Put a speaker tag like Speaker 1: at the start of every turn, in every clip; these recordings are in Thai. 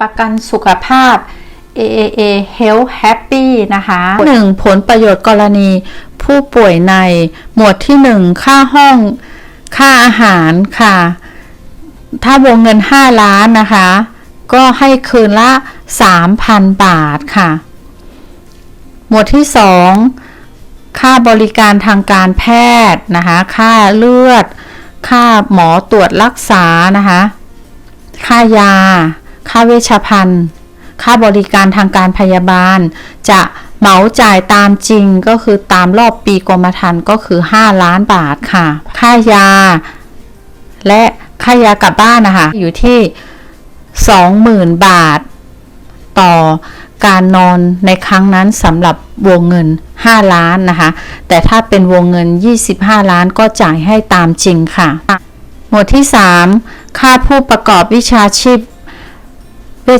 Speaker 1: ประกันสุขภาพ AAA Health Happy นะคะหนึ่งผลประโยชน์กรณี ผู้ป่วยใน หมวดที่หนึ่งค่าห้อง ค่าอาหารค่ะ ถ้าวงเงิน 5 ล้านนะคะ ก็ให้คืนละ 3,000 บาทค่ะ หมวดที่ 2 ค่าบริการทางการแพทย์นะคะ ค่าเลือด ค่าหมอตรวจรักษานะคะ ค่ายา ค่าเวชภัณฑ์ ค่าบริการทางการพยาบาล จะเหมาจ่ายตามจริงก็คือตามรอบปีกรมธรรม์ก็คือ 5 ล้านบาทค่ะ ค่ายา และค่ายากลับบ้านนะคะ อยู่ที่ 20,000 บาท ต่อการนอนในครั้งนั้นสำหรับวงเงิน 5 ล้านนะคะ แต่ถ้าเป็นวงเงิน 25 ล้านก็จ่ายให้ตามจริงค่ะ หมวดที่ 3 ค่าผู้ประกอบวิชาชีพ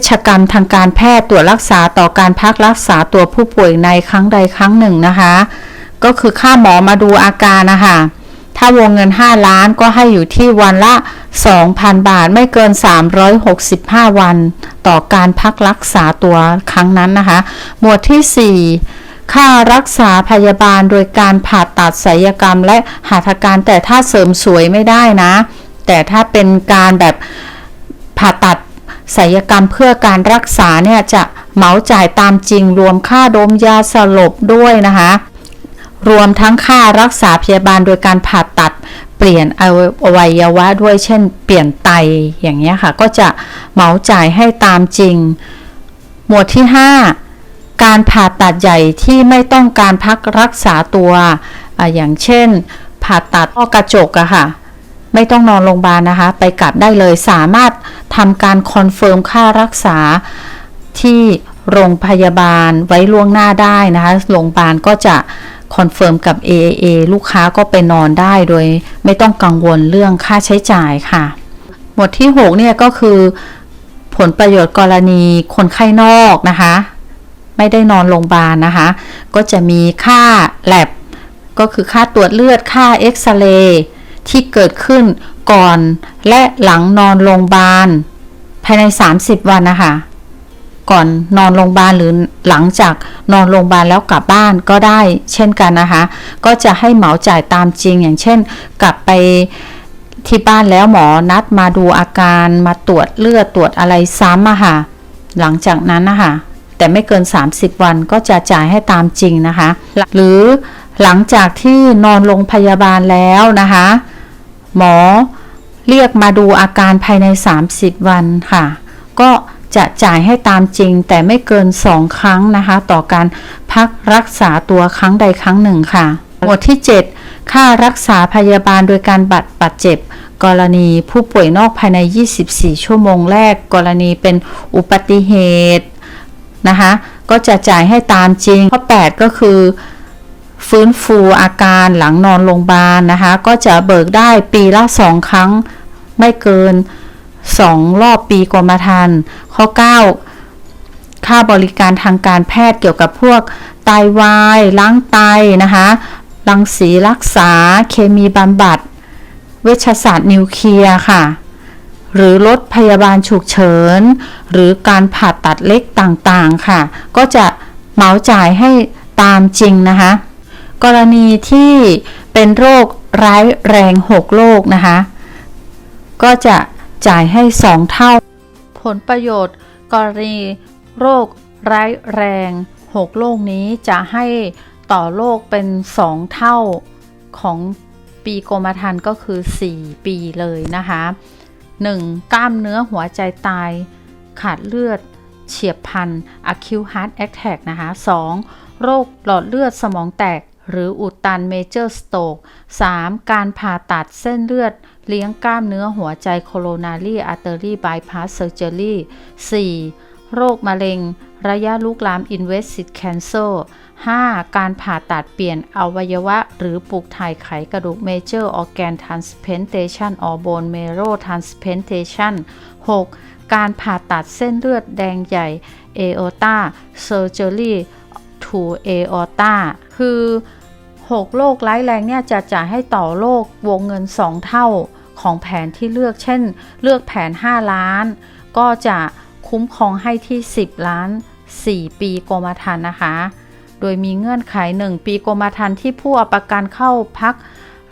Speaker 1: ชกรรมทางการแพทย์ตรวจรักษาต่อการพักรักษาตัวผู้ป่วยในครั้งใดครั้งหนึ่งนะคะ ก็คือค่าหมอมาดูอาการนะคะถ้าวงเงิน 5 ล้านก็ให้อยู่ที่วันละ 2,000 บาทไม่เกิน 365 วัน ต่อการพักรักษาตัวครั้งนั้นนะคะ หมวดที่ 4 ค่ารักษาพยาบาลโดยการผ่าตัดศัลยกรรมและหัตถการแต่ถ้าเสริมสวยไม่ได้นะ แต่ถ้าเป็นการแบบผ่าตัด ศัลยกรรมเพื่อการรักษาเนี่ยจะเหมาจ่ายตามจริงรวมค่าดมยาสลบด้วยนะคะ รวมทั้งค่ารักษาพยาบาลโดยการผ่าตัดเปลี่ยนอวัยวะด้วยเช่น เปลี่ยนไตอย่างเงี้ยค่ะ ก็จะเหมาจ่ายให้ตามจริง หมวดที่ 5 การผ่าตัดใหญ่ที่ไม่ต้องการพักรักษาตัวออย่างเช่น ผ่าตัดข้อกระจกอะค่ะ ไม่ต้องนอนโรงพยาบาลนะคะ ไปกลับได้เลยสามารถทำการคอนเฟิร์มค่ารักษาที่โรงพยาบาลไว้ล่วงหน้าได้นะคะ โรงพยาบาลก็จะคอนเฟิร์มกับ AAA ลูกค้าก็ไปนอนได้โดย ไม่ต้องกังวลเรื่องค่าใช้จ่ายค่ะ หมวดที่ 6 เนี่ยก็คือ ผลประโยชน์กรณีคนไข้นอกนะคะ ไม่ได้นอนโรงพยาบาลนะคะ ก็จะมีค่าแลบก็คือค่าตรวจเลือดค่าเอ็กซเรย์ ที่เกิดขึ้นก่อนและหลังนอนโรงพยาบาล ภายใน 30 วันนะคะ ก่อนนอนโรงพยาบาลหรือหลังจากนอนโรงพยาบาลแล้วกลับบ้านก็ได้เช่นกันนะคะ ก็จะให้เหมาจ่ายตามจริงอย่างเช่น กลับไปที่บ้านแล้วหมอนัดมาดูอาการมาตรวจเลือดตรวจอะไรซ้ำอะค่ะ หลังจากนั้นนะคะแต่ไม่เกิน 30 วันก็จะจ่ายให้ตามจริงนะคะ หรือหลังจากที่นอนโรงพยาบาลแล้วนะคะ หมอเรียกมาดูอาการภายใน 30 วันค่ะ ก็จะจ่ายให้ตามจริงแต่ไม่เกิน 2 ครั้งนะคะ ต่อการพักรักษาตัวครั้งใดครั้งหนึ่งค่ะ หมวดที่ 7 ค่ารักษาพยาบาลโดยการบัตรบาดเจ็บ กรณีผู้ป่วยนอกภายใน 24 ชั่วโมงแรก กรณีเป็นอุบัติเหตุนะคะ ก็จะจ่ายให้ตามจริงข้อ8ก็คือ ฟื้นฟูอาการหลังนอนโรงพยาบาลนะคะ ก็จะเบิกได้ปีละ2ครั้งไม่เกิน2รอบปีกรมธรรม์ข้อ 9 ค่าบริการทางการแพทย์เกี่ยวกับพวกไตาวายล้างไตนะคะรังสีรักษาเคมีบำบัด เวชศาสตร์นิวเคลียร์ค่ะ หรือรถพยาบาลฉุกเฉิน หรือการผ่าตัดเล็กต่างๆค่ะ ก็จะเหมาจ่ายให้ตามจริงนะคะ กรณีที่เป็นโรคร้ายแรง 6 โรคนะคะ ก็จะจ่ายให้ 2 เท่า ผลประโยชน์ กรณีโรคร้ายแรง 6 โรคนี้จะให้ต่อโรคเป็น 2 เท่าของปีกรมธรรม์ก็คือ 4 ปีเลยนะคะ 1. กล้ามเนื้อหัวใจตาย ขาดเลือด เฉียบพลัน acute heart attack นะคะ 2. โรคหลอดเลือดสมองแตก หรืออุดตันเมเจอร์สโตก 3. การผ่าตัดเส้นเลือด เลี้ยงกล้ามเนื้อหัวใจโคโรนารีอาร์เตอรี่บายพาสเซอร์เจอรี่ 4. โรคมะเร็ง ระยะลุกลามอินเวสิตแคนเซอร์ 5. การผ่าตัดเปลี่ยนอวัยวะ หรือปลูกถ่ายไขกระดูกเมเจอร์ออแกนทรานสเพนเทชันออโบนเมโรทรานสเพนเทชัน 6. การผ่าตัดเส้นเลือดแดงใหญ่เอโอตาเซอร์เจอรี่ทูเอโอตา คือ 6 โรคร้ายแรงเนี่ยจะจ่ายให้ต่อโรควงเงิน 2 เท่าของแผนที่เลือก เช่น เลือกแผน 5 ล้าน ก็จะคุ้
Speaker 2: มครองให้ที่ 10 ล้าน 4 ปีกรมธรรม์นะคะ โดยมีเงื่อนไข 1 ปีกรมธรรม์ที่ผู้เอาประกันเข้าพัก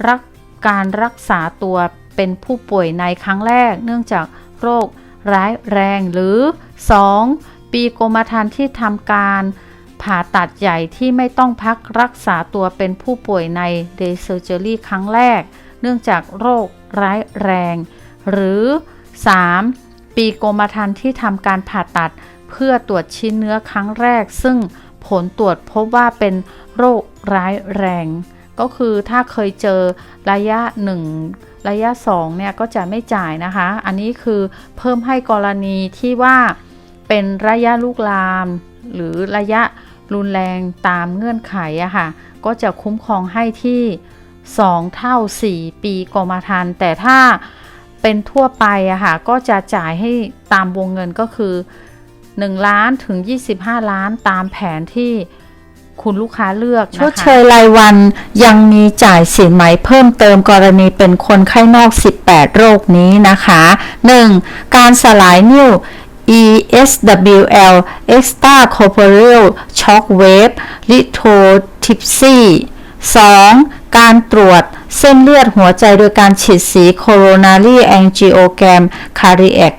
Speaker 2: รักการรักษาตัวเป็นผู้ป่วยในครั้งแรก เนื่องจากโรคร้ายแรงหรือ 2. ปีกรมธรรม์ที่ทำการ ผ่าตัดใหญ่ที่ไม่ต้องพักรักษาตัวเป็นผู้ป่วยในเดย์เซอร์เจอรี่ครั้งแรก เนื่องจากโรคร้ายแรง หรือ 3. ปีกรมธรรม์ที่ทำการผ่าตัดเพื่อตรวจชิ้นเนื้อครั้งแรก ซึ่งผลตรวจพบว่าเป็นโรคร้ายแรง ก็คือถ้าเคยเจอระยะ 1 ระยะ 2 เนี่ย ก็จะไม่จ่ายนะคะ อันนี้คือเพิ่มให้กรณีที่ว่าเป็นระยะลุกลาม หรือระยะ รุนแรงตามเงื่อนไขอะค่ะ ก็จะคุ้มครองให้ที่ 2 เท่า 4 ปีกรมธรรม์แต่ถ้าเป็นทั่วไปอะค่ะ ก็จะจ่ายให้ตามวงเงินก็คือ 1 ล้านถึง 25 ล้านตามแผนที่คุณลูกค้าเลือกนะคะ
Speaker 1: ชดเชยรายวันยังมีจ่ายสินไหมเพิ่มเติมกรณีเป็นคนไข้นอก 18 โรคนี้นะคะ 1. การสลายนิ้ว ESWL extracorporeal shock wave lithotripsy 2. การตรวจเส้นเลือดหัวใจโดยการฉีดสี coronary angiogram cardiac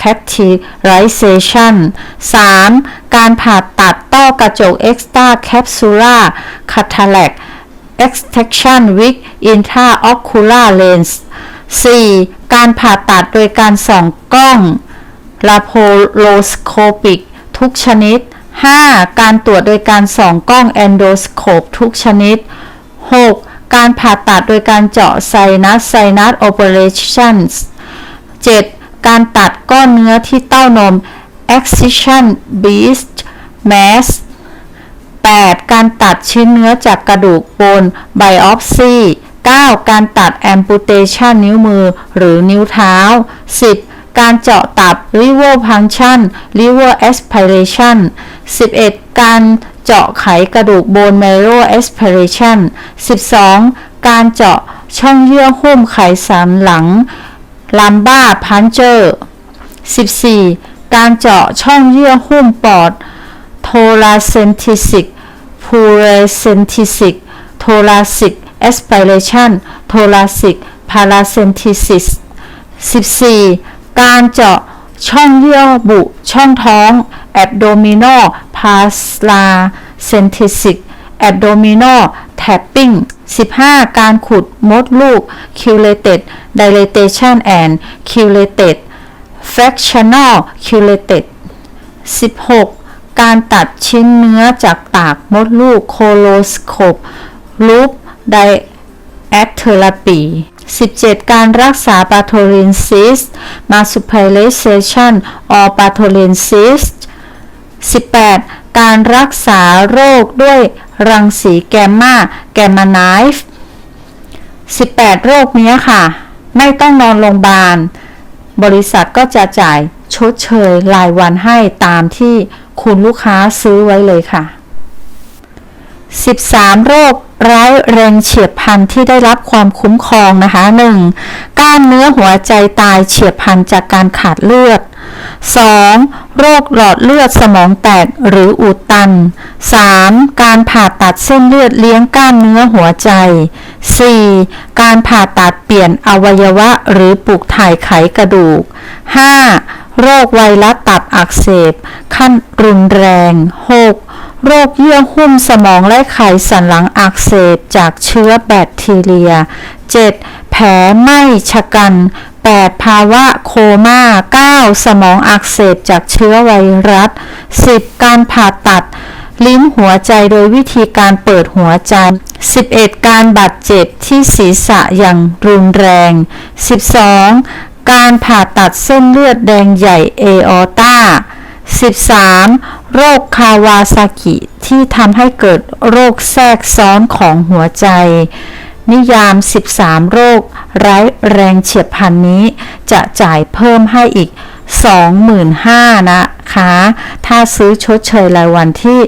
Speaker 1: catheterization 3. การผ่าตัดต้อกระจก extra capsula cataract extraction with intraocular lens 4. การผ่าตัดโดยการส่องกล้อง laparoscopic ทุกชนิด 5. การตรวจโดยการส่องกล้อง endoscope ทุกชนิด 6. การผ่าตัดโดยการเจาะไซนัสไซนัส operations 7. การตัดก้อนเนื้อที่เต้านม excision beast mass 8. การตัดชิ้นเนื้อจากกระดูกบน biopsy 9. การตัด amputation นิ้วมือหรือนิ้วเท้า 10. การเจาะตับ liver function liver aspiration 11. การเจาะไขกระดูก bone marrow aspiration 12. การเจาะช่องเยื่อหุ้มไขสันหลัง lumbar puncture 14. การเจาะช่องเยื่อหุ้มปอด thoracentric pleurocentic thoracic aspiration thoracic paracentesis 14. การเจาะช่องเยื่อบุ ช่องท้อง abdominal paracentesis abdominal tapping 15. การขุดมดลูก curated dilatation and curated fractional curated 16. การตัดชิ้นเนื้อจากปากมดลูก coloscope loop diatherapy 17. การรักษา Bartholin cyst marsupialization or Bartholin cyst 18. การรักษาโรคด้วยรังสีแกมมาแกมมาไนฟ์18 โรคนี้ค่ะ ไม่ต้องนอนโรงพยาบาล บริษัทก็จะจ่ายชดเชยรายวันให้ตามที่คุณลูกค้าซื้อไว้เลยค่ะ 13 โรคร้ายแรงเฉียบพลันที่ได้รับความคุ้มครองนะคะ 1. ก้ามเนื้อหัวใจตายเฉียบพลันจากการขาดเลือด 2. โรคหลอดเลือดสมองแตกหรืออุดตัน 3. การผ่าตัดเส้นเลือดเลี้ยงก้ามเนื้อหัวใจ 4. การผ่าตัดเปลี่ยนอวัยวะหรือปลูกถ่ายไขกระดูก 5. โรคไวรัสตับอักเสบ ขั้นรุนแรง 6. โรคเยื่อหุ้มสมองและไขสันหลังอักเสบจากเชื้อแบคทีเรีย 7. แผลไหม้ชะกัน 8. ภาวะโคมา่า 9. สมองอักเสบจากเชื้อไวรัส 10. การผ่าตัดลิ้นหัวใจโดยวิธีการเปิดหัวใจ 11. การบาดเจ็บที่ศีรษะอย่างรุนแรง 12. การผ่าตัดเส้นเลือดแดงใหญ่เอออตา 13. โรคคาวาซากิที่ทำให้เกิดโรคแทรกซ้อนของหัวใจ นิยาม 13 โรค ร้ายแรงเฉียบพลันนี้ จะจ่ายเพิ่มให้อีก 25,000นะคะ ถ้าซื้อชดเชยรายวันที่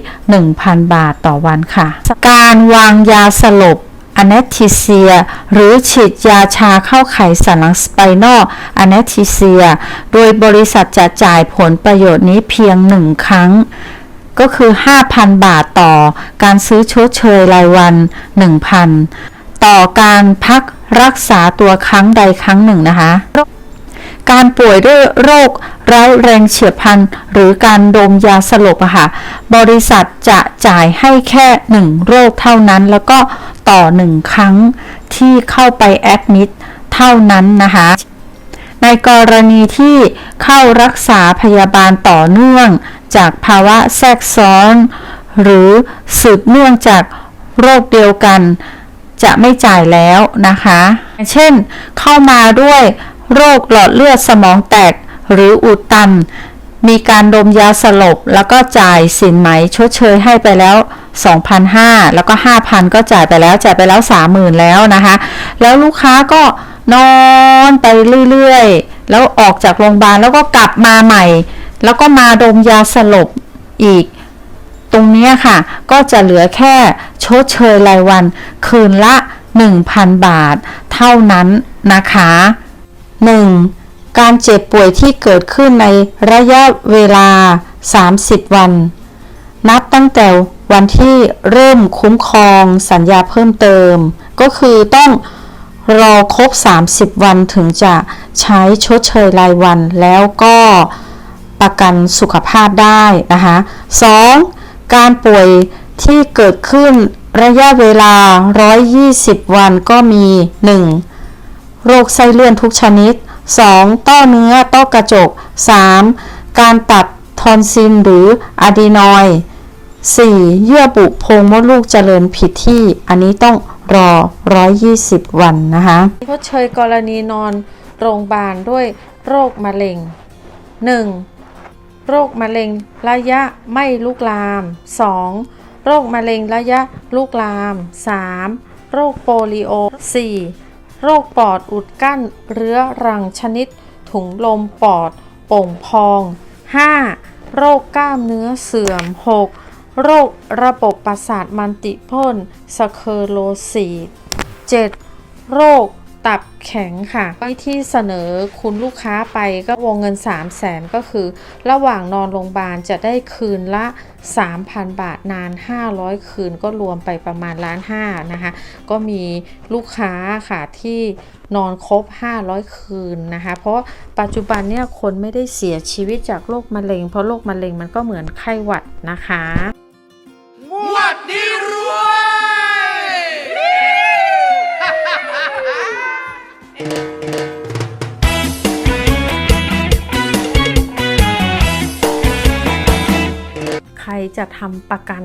Speaker 1: 1,000 บาทต่อวันค่ะ การวางยาสลบ anesthesia หรือฉีดยาชาเข้าไขสันหลัง spinal anesthesia โดยบริษัทจะจ่ายผลประโยชน์นี้เพียงหนึ่งครั้ง ก็คือ 5,000 บาทต่อการซื้อชดเชยรายวัน 1,000 ต่อการพักรักษาตัวครั้งใดครั้งหนึ่งนะคะการป่วยด้วยโรคร้ายแรงเฉียบพลันหรือการดมยาสลบอะค่ะ บริษัทจะจ่ายให้แค่หนึ่งโรคเท่านั้น แล้วก็ ต่อหนึ่งครั้งที่เข้าไปแอดมิดเท่านั้นนะคะ ในกรณีที่เข้ารักษาพยาบาลต่อเนื่องจากภาวะแทรกซ้อน หรือสืบเนื่องจากโรคเดียวกัน จะไม่จ่ายแล้วนะคะ เช่นเข้ามาด้วยโรคหลอดเลือดสมองแตกหรืออุดตัน มีการดมยาสลบแล้วก็จ่ายสินไหมชดเชยให้ไปแล้ว 2,500 แล้วก็ 5,000 ก็จ่ายไปแล้วจ่ายไปแล้ว 30,000 แล้วนะคะ แล้วลูกค้าก็นอนไปเรื่อยๆ แล้วออกจากโรงพยาบาลแล้วก็กลับมาใหม่ แล้วก็มาดมยาสลบอีก ตรงนี้ค่ะ ก็จะเหลือแค่ชดเชยรายวันคืนละ 1,000 บาท เท่านั้นนะคะ 1. การเจ็บป่วยที่เกิดขึ้นในระยะเวลา 30 วัน นับตั้งแต่วันที่เริ่มคุ้มครองสัญญาเพิ่มเติม ก็คือต้องรอครบ 30 วันถึงจะใช้ชดเชยรายวัน แล้วก็ประกันสุขภาพได้นะคะ 2. การป่วยที่เกิดขึ้นระยะเวลา 120 วันก็มี 1. โรคไส้เลื่อนทุกชนิด 2. ต้อเนื้อต้อกระจก 3. การตัดทอนซิลหรืออะดีนอย 4. เยื่อบุโพรงมดลูกเจริญผิดที่ อันนี้ต้องรอ 120 วันนะคะ
Speaker 2: ชดเชยกรณีนอนโรงพยาบาลด้วยโรคมะเร็ง 1. โรคมะเร็งระยะไม่ลุกลาม 2. โรคมะเร็งระยะลุกลาม 3. โรคโปลิโอ 4. โรคปอดอุดกั้นเรื้อรังชนิด ถุงลมปอด โป่งพอง 5. โรคกล้ามเนื้อเสื่อม 6. โรคระบบประสาทมันติพ่นสเคอโรซีส 7. โรค ตับแข็งค่ะวิธีเสนอคุณลูกค้าไปก็วงเงิน 3 0 0แสนก็คือ ระหว่างนอนโรงพยาบาลจะได้คืนละ 3,000 บาทนาน 500 คืนก็รวมไปประมาณล้านห้านะคะ ก็มีลูกค้าค่ะที่นอนครบ 500 คืนนะคะ เพราะปัจจุบันเนี่ยคนไม่ได้เสียชีวิตจากโรคมะเร็ง เพราะโรคมะเร็งมันก็เหมือนไข้หวัดนะคะ ทำประกัน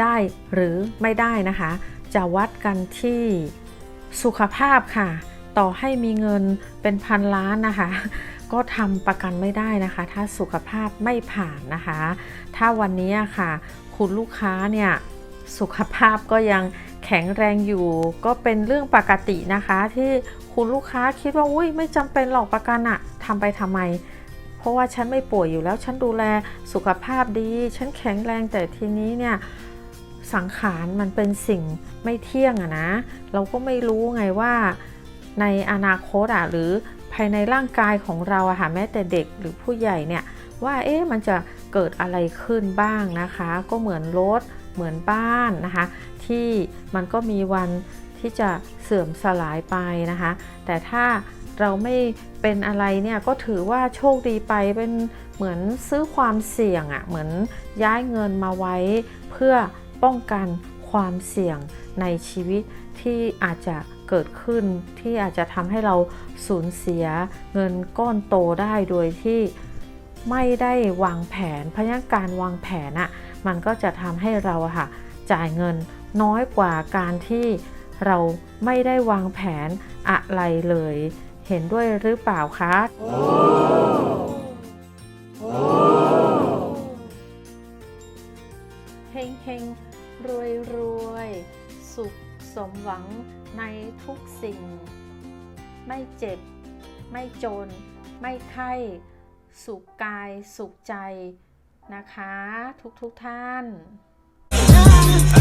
Speaker 2: ได้หรือไม่ได้นะคะ จะวัดกันที่สุขภาพค่ะ ต่อให้มีเงินเป็นพันล้านนะคะ ก็ทำประกันไม่ได้นะคะ ถ้าสุขภาพไม่ผ่านนะคะ ถ้าวันนี้ค่ะ คุณลูกค้าเนี่ยสุขภาพก็ยังแข็งแรงอยู่ ก็เป็นเรื่องปกตินะคะ ที่คุณลูกค้าคิดว่าอุ้ยไม่จำเป็นหรอกประกันอะทำไปทำไม เพราะว่าฉันไม่ป่วยอยู่แล้ว ฉันดูแลสุขภาพดี ฉันแข็งแรงแต่ทีนี้เนี่ยสังขารมันเป็นสิ่งไม่เที่ยงอะนะ เราก็ไม่รู้ไงว่าในอนาคตอะหรือภายในร่างกายของเราอะค่ะแม้แต่เด็กหรือผู้ใหญ่เนี่ยว่าเอ๊ะมันจะเกิดอะไรขึ้นบ้างนะคะ ก็เหมือนรถเหมือนบ้านนะคะ ที่มันก็มีวันที่จะเสื่อมสลายไปนะคะ แต่ถ้า เราไม่เป็นอะไรเนี่ยก็ถือว่าโชคดีไปเป็นเหมือนซื้อความเสี่ยงอะ่ะเหมือนย้ายเงินมาไว้ เพื่อป้องกันความเสี่ยงในชีวิตที่อาจจะเกิดขึ้นที่อาจจะทำให้เราสูญเสียเงินก้อนโตได้โดยที่ไม่ได้วางแผน เพราะฉะนั้นการวางแผนอะ่ะมันก็จะทำให้เราค่ะจ่ายเงินน้อยกว่าการที่เราไม่ได้วางแผนอะไรเลย เห็นด้วยหรือเปล่าคะ เฮงเฮงรวยรวยสุขสมหวังในทุกสิ่ง ไม่เจ็บ ไม่จน ไม่ไข้ สุขกายสุขใจนะคะ ทุกทุกๆท่าน
Speaker 3: เอ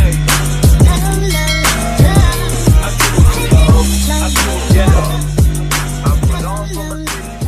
Speaker 3: Yeah. I'm gone All for